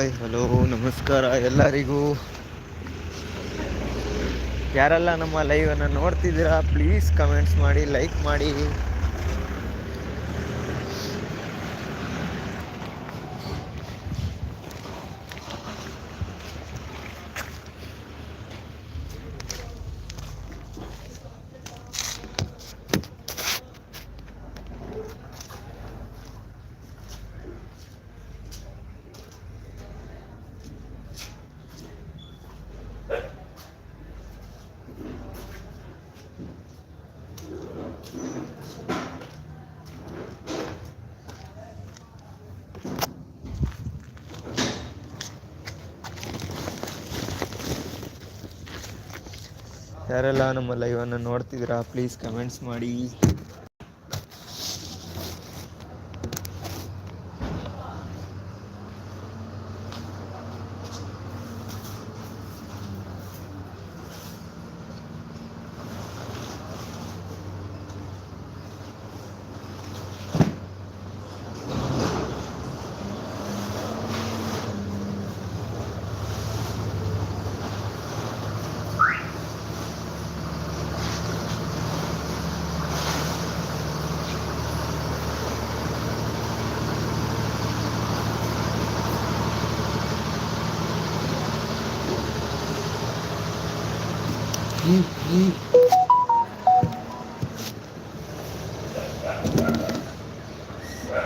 Hi hello ನಮಸ್ಕಾರ ಎಲ್ಲರಿಗೂ. ಯಾರೆಲ್ಲ ನಮ್ಮ ಲೈವನ್ನು ನೋಡ್ತಿದ್ದೀರಾ ಪ್ಲೀಸ್ ಕಮೆಂಟ್ಸ್ ಮಾಡಿ ಲೈಕ್ ಮಾಡಿ. ಯಾರೆಲ್ಲ ನಮ್ಮ ಲೈವನ್ನು ನೋಡ್ತಿದ್ದೀರಾ ಪ್ಲೀಸ್ ಕಮೆಂಟ್ಸ್ ಮಾಡಿ.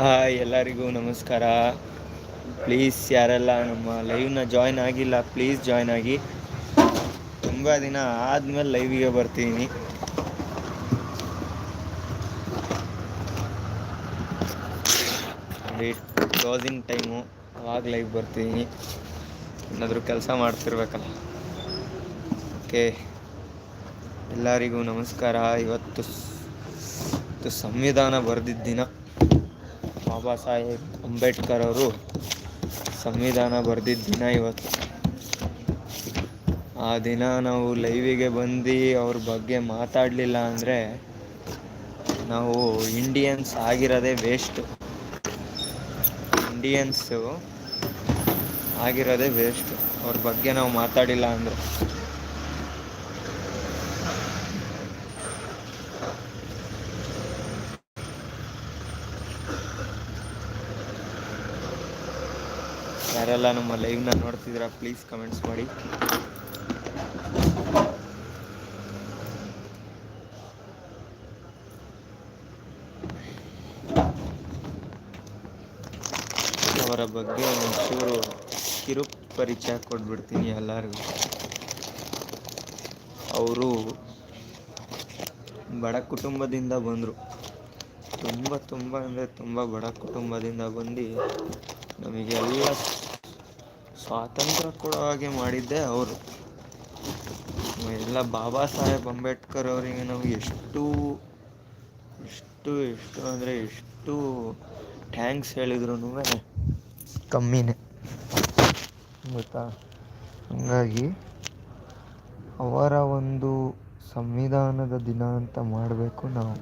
ಹಾಯ್ ಎಲ್ಲರಿಗೂ ನಮಸ್ಕಾರ. ಪ್ಲೀಸ್ ಯಾರೆಲ್ಲ ನಮ್ಮ ಲೈವ್ನ ಜಾಯ್ನ್ ಆಗಿಲ್ಲ ಪ್ಲೀಸ್ ಜಾಯ್ನ್ ಆಗಿ. ತುಂಬ ದಿನ ಆದಮೇಲೆ ಲೈವಿಗೆ ಬರ್ತೀನಿ. ಕ್ಲೋಸಿಂಗ್ ಟೈಮು ಅವಾಗ ಲೈವ್ ಬರ್ತೀನಿ. ಏನಾದರೂ ಕೆಲಸ ಮಾಡ್ತಿರ್ಬೇಕಲ್ಲ. ಓಕೆ ಎಲ್ಲರಿಗೂ ನಮಸ್ಕಾರ. ಇವತ್ತು ಸಂವಿಧಾನ ಬರೆದಿದ್ದ ದಿನ. ಬಾಬಾ ಸಾಹೇಬ್ ಅಂಬೇಡ್ಕರ್ ಅವರು ಸಂವಿಧಾನ ಬರೆದಿದ್ದ ದಿನ ಇವತ್ತು. ಆ ದಿನ ನಾವು ಲೈವಿಗೆ ಬಂದು ಅವ್ರ ಬಗ್ಗೆ ಮಾತಾಡಲಿಲ್ಲ ಅಂದರೆ ನಾವು ಇಂಡಿಯನ್ಸ್ ಆಗಿರೋದೇ ವೇಸ್ಟು ಇಂಡಿಯನ್ಸು ಆಗಿರೋದೇ ವೇಸ್ಟು ಅವ್ರ ಬಗ್ಗೆ ನಾವು ಮಾತಾಡಿಲ್ಲ ಅಂದರೆ. ಯಾರೆಲ್ಲ ನಮ್ಮ ಲೈವ್ನ ನೋಡ್ತಿದ್ದೀರಾ ಪ್ಲೀಸ್ ಕಮೆಂಟ್ಸ್ ಮಾಡಿ. ಅವರ ಬಗ್ಗೆ ಒಂಚೂರು ಕಿರು ಪರಿಚಯ ಕೊಟ್ಬಿಡ್ತೀನಿ ಎಲ್ಲರಿಗೂ. ಅವರು ಬಡ ಕುಟುಂಬದಿಂದ ಬಂದರು. ತುಂಬ ತುಂಬ ಅಂದರೆ ತುಂಬ ಬಡ ಕುಟುಂಬದಿಂದ ಬಂದು ನಮಗೆಲ್ಲ ಸ್ವಾತಂತ್ರ್ಯ ಕೊಡೋ ಹಾಗೆ ಮಾಡಿದ್ದೆ ಅವರು. ಎಲ್ಲ ಬಾಬಾ ಸಾಹೇಬ್ ಅಂಬೇಡ್ಕರ್ ಅವರಿಗೆ ನಾವು ಎಷ್ಟು ಎಷ್ಟು ಎಷ್ಟು ಅಂದರೆ ಎಷ್ಟು ಥ್ಯಾಂಕ್ಸ್ ಹೇಳಿದ್ರು ಕಮ್ಮಿನೇ. ಗೊತ್ತಾ? ಹಂಗಾಗಿ ಅವರ ಒಂದು ಸಂವಿಧಾನದ ದಿನ ಅಂತ ಮಾಡಬೇಕು ನಾವು.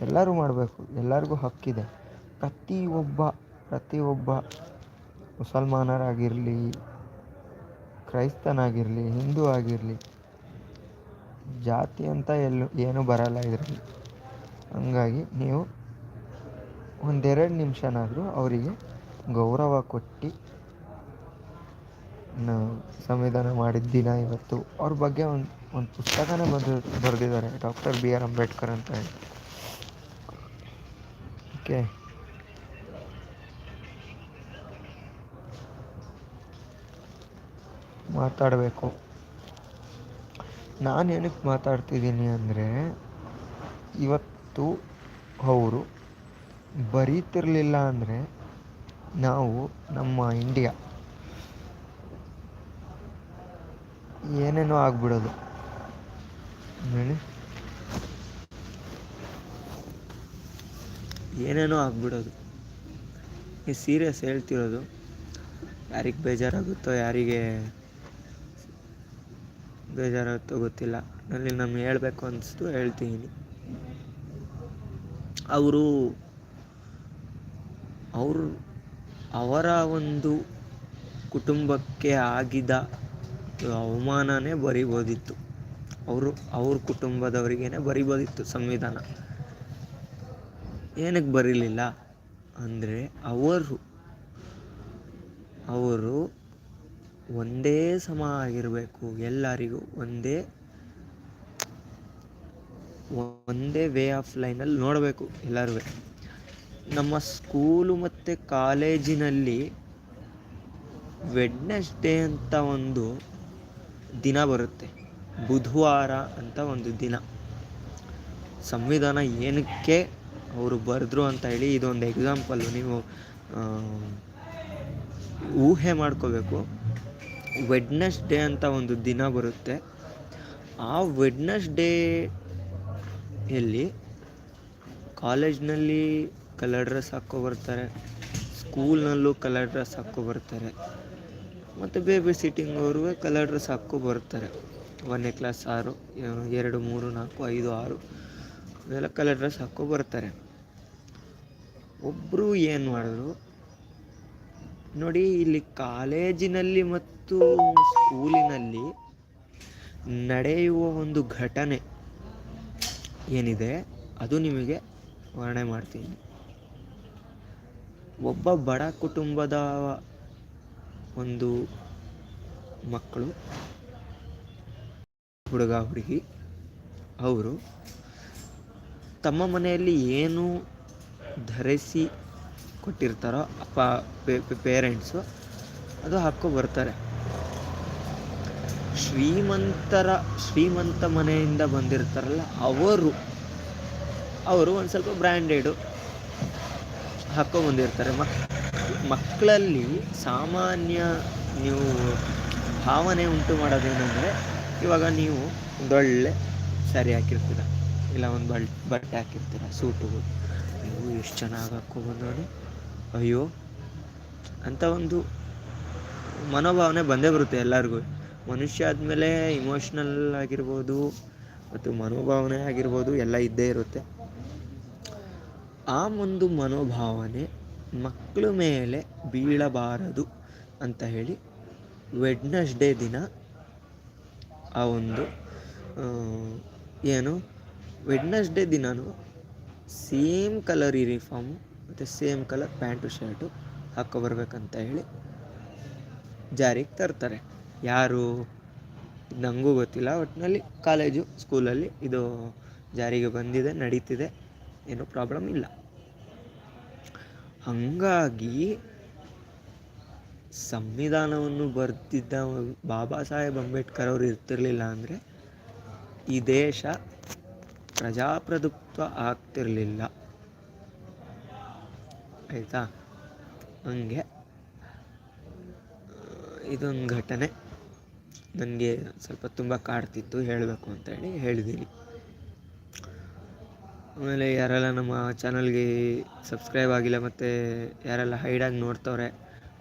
ಎಲ್ಲರೂ ಮಾಡಬೇಕು. ಎಲ್ಲರಿಗೂ ಹಕ್ಕಿದೆ. ಪ್ರತಿಯೊಬ್ಬ ಪ್ರತಿಯೊಬ್ಬ ಮುಸಲ್ಮಾನರಾಗಿರಲಿ, ಕ್ರೈಸ್ತನಾಗಿರಲಿ, ಹಿಂದೂ ಆಗಿರಲಿ, ಜಾತಿ ಅಂತ ಎಲ್ಲೂ ಏನೂ ಬರಲ್ಲ ಇದರಲ್ಲಿ. ಹಂಗಾಗಿ ನೀವು ಒಂದೆರಡು ನಿಮಿಷನಾದರೂ ಅವರಿಗೆ ಗೌರವ ಕೊಟ್ಟು ಸಂವಿಧಾನ ಮಾಡಿದ ದಿನ ಇವತ್ತು. ಅವ್ರ ಬಗ್ಗೆ ಒಂದು ಒಂದು ಪುಸ್ತಕನೇ ಬರೆದು, ಬರೆದಿದ್ದಾರೆ ಡಾಕ್ಟರ್ ಬಿ ಆರ್ ಅಂಬೇಡ್ಕರ್ ಅಂತ ಹೇಳಿ. ಓಕೆ ಮಾತಾಡಬೇಕು. ನಾನು ಏನಕ್ಕೆ ಮಾತಾಡ್ತಿದ್ದೀನಿ ಅಂದರೆ, ಇವತ್ತು ಅವರು ಬರೀತಿರಲಿಲ್ಲ ಅಂದರೆ ನಾವು ನಮ್ಮ ಇಂಡಿಯಾ ಏನೇನೋ ಆಗ್ಬಿಡೋದು. ಹೇಳಿ. ಏನೇನೋ ಆಗ್ಬಿಡೋದು. ಈ ಸೀರಿಯಸ್ ಹೇಳ್ತಿರೋದು. ಯಾರಿಗೆ ಬೇಜಾರಾಗುತ್ತೋ, ಯಾರಿಗೆ ಬೇಜಾರಾಗುತ್ತೋ ಗೊತ್ತಿಲ್ಲ. ಅಲ್ಲಿ ನಮ್ಗೆ ಹೇಳಬೇಕು ಅನಿಸ್ತು, ಹೇಳ್ತೀನಿ. ಅವರು ಅವರು ಅವರ ಒಂದು ಕುಟುಂಬಕ್ಕೆ ಆಗಿದ ಅವಮಾನನೇ ಬರಿಬೋದಿತ್ತು. ಅವರು, ಅವ್ರ ಕುಟುಂಬದವರಿಗೇನೆ ಬರಿಬೋದಿತ್ತು ಸಂವಿಧಾನ. ಏನಕ್ಕೆ ಬರೀಲಿಲ್ಲ ಅಂದರೆ, ಅವರು ಅವರು ಒಂದೇ ಸಮ ಆಗಿರಬೇಕು ಎಲ್ಲರಿಗೂ. ಒಂದೇ ಒಂದೇ ವೇ ಆಫ್ ಲೈನಲ್ಲಿ ನೋಡಬೇಕು ಎಲ್ಲರೂ. ನಮ್ಮ ಸ್ಕೂಲು ಮತ್ತು ಕಾಲೇಜಿನಲ್ಲಿ ವೆಡ್ನೆಸ್ಡೇ ಅಂತ ಒಂದು ದಿನ ಬರುತ್ತೆ. ಬುಧವಾರ ಅಂತ ಒಂದು ದಿನ. ಸಂವಿಧಾನ ಏನಕ್ಕೆ ಅವರು ಬರೆದ್ರು ಅಂತ ಹೇಳಿ ಇದೊಂದು ಎಕ್ಸಾಂಪಲ್ಲು ನೀವು ಊಹೆ ಮಾಡ್ಕೋಬೇಕು. ವೆಡ್ನೆಸ್ಡೇ ಅಂತ ಒಂದು ದಿನ ಬರುತ್ತೆ. ಆ ವೆಡ್ನೆಸ್ ಡೇಯಲ್ಲಿ ಕಾಲೇಜ್ನಲ್ಲಿ ಕಲರ್ ಡ್ರೆಸ್ ಹಾಕ್ಕೊ ಬರ್ತಾರೆ ಸ್ಕೂಲ್ನಲ್ಲೂ ಕಲರ್ ಡ್ರೆಸ್ ಹಾಕ್ಕೊ ಬರ್ತಾರೆ, ಮತ್ತು ಬೇಬಿ ಸಿಟ್ಟಿಂಗ್ ಕಲರ್ ಡ್ರೆಸ್ ಹಾಕೋ ಬರ್ತಾರೆ. ಒಂದನೇ ಕ್ಲಾಸ್ ಆರು, ಎರಡು, ಮೂರು, ನಾಲ್ಕು, ಐದು, ಆರು, ಇವೆಲ್ಲ ಕಲರ್ ಡ್ರೆಸ್ ಹಾಕೋ ಬರ್ತಾರೆ. ಒಬ್ಬರು ಏನು ಮಾಡಿದ್ರು ನೋಡಿ, ಇಲ್ಲಿ ಕಾಲೇಜಿನಲ್ಲಿ ಮತ್ತು ಸ್ಕೂಲಿನಲ್ಲಿ ನಡೆಯುವ ಒಂದು ಘಟನೆ ಏನಿದೆ, ಅದು ನಿಮಗೆ ವರ್ಣನೆ ಮಾಡ್ತೀನಿ. ಒಬ್ಬ ಬಡ ಕುಟುಂಬದ ಒಂದು ಮಕ್ಕಳು, ಹುಡುಗ, ಹುಡುಗಿ, ಅವರು ತಮ್ಮ ಮನೆಯಲ್ಲಿ ಏನು ಧರಿಸಿ ಕೊಟ್ಟಿರ್ತಾರೋ ಅಪ್ಪ ಪೇರೆಂಟ್ಸು ಅದು ಹಾಕೋ ಬರ್ತಾರೆ. ಶ್ರೀಮಂತರ, ಶ್ರೀಮಂತ ಮನೆಯಿಂದ ಬಂದಿರ್ತಾರಲ್ಲ ಅವರು ಅವರು ಒಂದು ಸ್ವಲ್ಪ ಬ್ರ್ಯಾಂಡೆಡು ಹಾಕೋ ಬಂದಿರ್ತಾರೆ. ಮಕ್ ಮಕ್ಕಳಲ್ಲಿ ಸಾಮಾನ್ಯ ನೀವು ಭಾವನೆ ಉಂಟು ಮಾಡೋದೇನೆಂದರೆ ಇವಾಗ ನೀವು ಒಂದೊಳ್ಳೆ ಸ್ಯಾರಿ ಹಾಕಿರ್ತೀರ, ಇಲ್ಲ ಒಂದು ಬಟ್ ಬಟ್ಟೆ ಹಾಕಿರ್ತೀರ ಸೂಟುಗಳು ನೀವು ಎಷ್ಟು ಚೆನ್ನಾಗಿ ಹಾಕ್ಕೊಬಂದು ನೋಡಿ ಅಯ್ಯೋ, ಅಂತ ಒಂದು ಮನೋಭಾವನೆ ಬಂದೇ ಬರುತ್ತೆ ಎಲ್ಲರಿಗೂ. ಮನುಷ್ಯ ಆದಮೇಲೆ ಇಮೋಷ್ನಲ್ ಆಗಿರ್ಬೋದು, ಮತ್ತು ಮನೋಭಾವನೆ ಆಗಿರ್ಬೋದು ಎಲ್ಲ ಇದ್ದೇ ಇರುತ್ತೆ. ಆ ಒಂದು ಮನೋಭಾವನೆ ಮಕ್ಕಳ ಮೇಲೆ ಬೀಳಬಾರದು ಅಂತ ಹೇಳಿ ವೆಡ್ನಸ್ಡೇ ದಿನ ಆ ಒಂದು ಏನು? ವೆಡ್ನಸ್ಡೇ ದಿನವೂ ಸೇಮ್ ಕಲರ್ ಯೂನಿಫಾರ್ಮು ಮತ್ತು ಸೇಮ್ ಕಲರ್ ಪ್ಯಾಂಟು, ಶರ್ಟು ಹಾಕ್ಕೊಬರ್ಬೇಕಂತ ಹೇಳಿ ಜಾರಿಗೆ ತರ್ತಾರೆ. ಯಾರು? ನನಗೂ ಗೊತ್ತಿಲ್ಲ ಒಟ್ಟಿನಲ್ಲಿ ಕಾಲೇಜು, ಸ್ಕೂಲಲ್ಲಿ ಇದು ಜಾರಿಗೆ ಬಂದಿದೆ, ನಡೀತಿದೆ, ಏನೂ ಪ್ರಾಬ್ಲಮ್ ಇಲ್ಲ. ಹಂಗಾಗಿ ಸಂವಿಧಾನವನ್ನು ಬರೆದಿದ್ದ ಬಾಬಾ ಸಾಹೇಬ್ ಅಂಬೇಡ್ಕರ್ ಅವರು ಇರ್ತಿರಲಿಲ್ಲ ಅಂದರೆ ಈ ದೇಶ ಪ್ರಜಾಪ್ರಭುತ್ವ ಆಗ್ತಿರಲಿಲ್ಲ. ಆಯಿತಾ? ಹಂಗೆ. ಇದೊಂದು ಘಟನೆ. ನನಗೆ ಸ್ವಲ್ಪ ತುಂಬ ಕಾಡ್ತಿತ್ತು, ಹೇಳಬೇಕು ಅಂತ ಹೇಳಿ ಹೇಳಿದ್ದೀನಿ ಆಮೇಲೆ ಯಾರೆಲ್ಲ ನಮ್ಮ ಚಾನಲ್ಗೆ ಸಬ್ಸ್ಕ್ರೈಬ್ ಆಗಿಲ್ಲ ಮತ್ತು ಯಾರೆಲ್ಲ ಹೈಡಾಗಿ ನೋಡ್ತವ್ರೆ,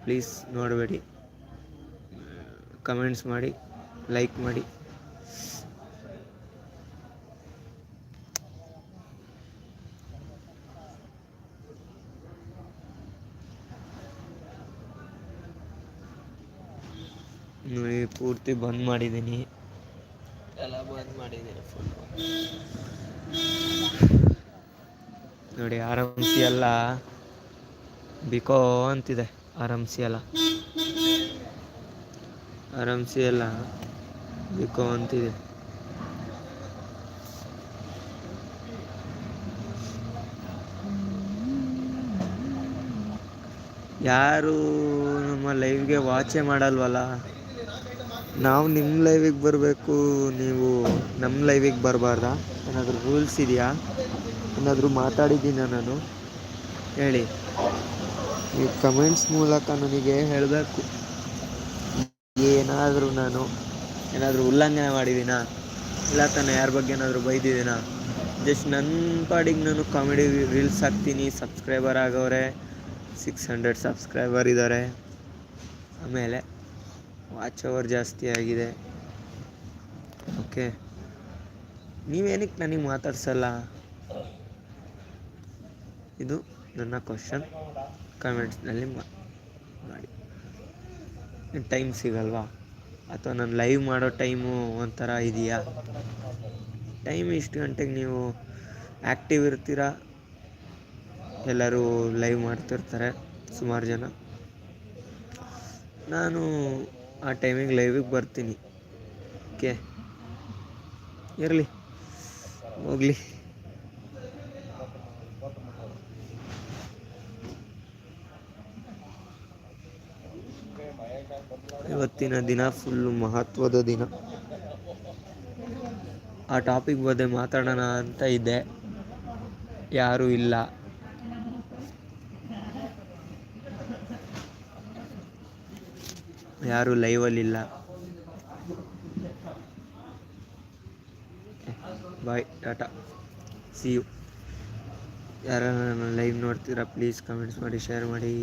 ಪ್ಲೀಸ್ ನೋಡಬೇಡಿ. ಕಮೆಂಟ್ಸ್ ಮಾಡಿ, ಲೈಕ್ ಮಾಡಿ. ನೋಡಿ ಪೂರ್ತಿ ಬಂದ್ ಮಾಡಿದ್ದೀನಿ ಎಲ್ಲ ಬಂದ್ ಮಾಡಿದ್ದೀನಿ ಫುಲ್ ನೋಡಿ ಆರಾಮ್ಸಿ ಎಲ್ಲ ಬಿಕೋ ಅಂತಿದೆ ಆರಾಮ್ಸಿ ಎಲ್ಲ ಆರಾಮ್ಸಿ ಎಲ್ಲ ಬಿಕೋ ಅಂತಿದೆ. ಯಾರು ನಮ್ಮ ಲೈವ್ಗೆ ವಾಚೇ ಮಾಡಲ್ವಲ್ಲ? ನಾವು ನಿಮ್ಮ ಲೈವಿಗೆ ಬರಬೇಕು, ನೀವು ನಮ್ಮ ಲೈವಿಗೆ ಬರಬಾರ್ದಾ? ಏನಾದರೂ ರೂಲ್ಸ್ ಇದೆಯಾ? ಏನಾದರೂ ಮಾತಾಡಿದ್ದೀನ ನಾನು? ಹೇಳಿ. ಈ ಕಮೆಂಟ್ಸ್ ಮೂಲಕ ನನಗೆ ಹೇಳಬೇಕು. ಏನಾದರೂ ನಾನು ಏನಾದರೂ ಉಲ್ಲಂಘನೆ ಮಾಡಿದ್ದೀನಾ? ಇಲ್ಲ ತಾನೆ, ಯಾರ ಬಗ್ಗೆ ಏನಾದರೂ ಬೈದಿದ್ದೀನಾ? ಜಸ್ಟ್ ನನ್ನ ಪಾಡಿಗೆ ನಾನು ಕಾಮಿಡಿ ರೀಲ್ಸ್ ಹಾಕ್ತೀನಿ. ಸಬ್ಸ್ಕ್ರೈಬರ್ ಆಗೋರೆ ಸಿಕ್ಸ್ ಹಂಡ್ರೆಡ್ ಸಬ್ಸ್ಕ್ರೈಬರ್ ಇದ್ದಾರೆ ಆಮೇಲೆ ವಾಚ್ ಅವರ್ ಜಾಸ್ತಿ ಆಗಿದೆ. ಓಕೆ ನೀವೇನಕ್ಕೆ ನನಗೆ ಮಾತಾಡ್ಸಲ್ಲ? ಇದು ನನ್ನ ಕ್ವಶನ್ ಕಮೆಂಟ್ಸ್ನಲ್ಲಿ ಮಾಡಿ. ಟೈಮ್ ಸಿಗಲ್ವಾ? ಅಥವಾ ನಾನು ಲೈವ್ ಮಾಡೋ ಟೈಮು ಒಂಥರ ಇದೆಯಾ? ಟೈಮ್ ಇಷ್ಟು ಗಂಟೆಗೆ ನೀವು ಆ್ಯಕ್ಟಿವ್ ಇರ್ತೀರಾ? ಎಲ್ಲರೂ ಲೈವ್ ಮಾಡ್ತಿರ್ತಾರೆ ಸುಮಾರು ಜನ. ನಾನು ಆ ಟೈಮಿಗೆ ಲೈವಿಗೆ ಬರ್ತೀನಿ. ಓಕೆ? ಇರಲಿ. ಹೋಗಲಿ. ಇವತ್ತಿನ ದಿನ ಫುಲ್ಲು ಮಹತ್ವದ ದಿನ. ಆ ಟಾಪಿಕ್ ಬಗ್ಗೆ ಮಾತಾಡೋಣ ಅಂತ ಇದ್ದೆ. ಯಾರೂ ಇಲ್ಲ. ಯಾರೂ ಲೈವಲ್ಲಿಲ್ಲ ಬಾಯ್ ಟಾಟಾ. ಸಿ ಯು ಯಾರು ಲೈವ್ ನೋಡ್ತೀರಾ ಪ್ಲೀಸ್ ಕಮೆಂಟ್ಸ್ ಮಾಡಿ ಶೇರ್ ಮಾಡಿ.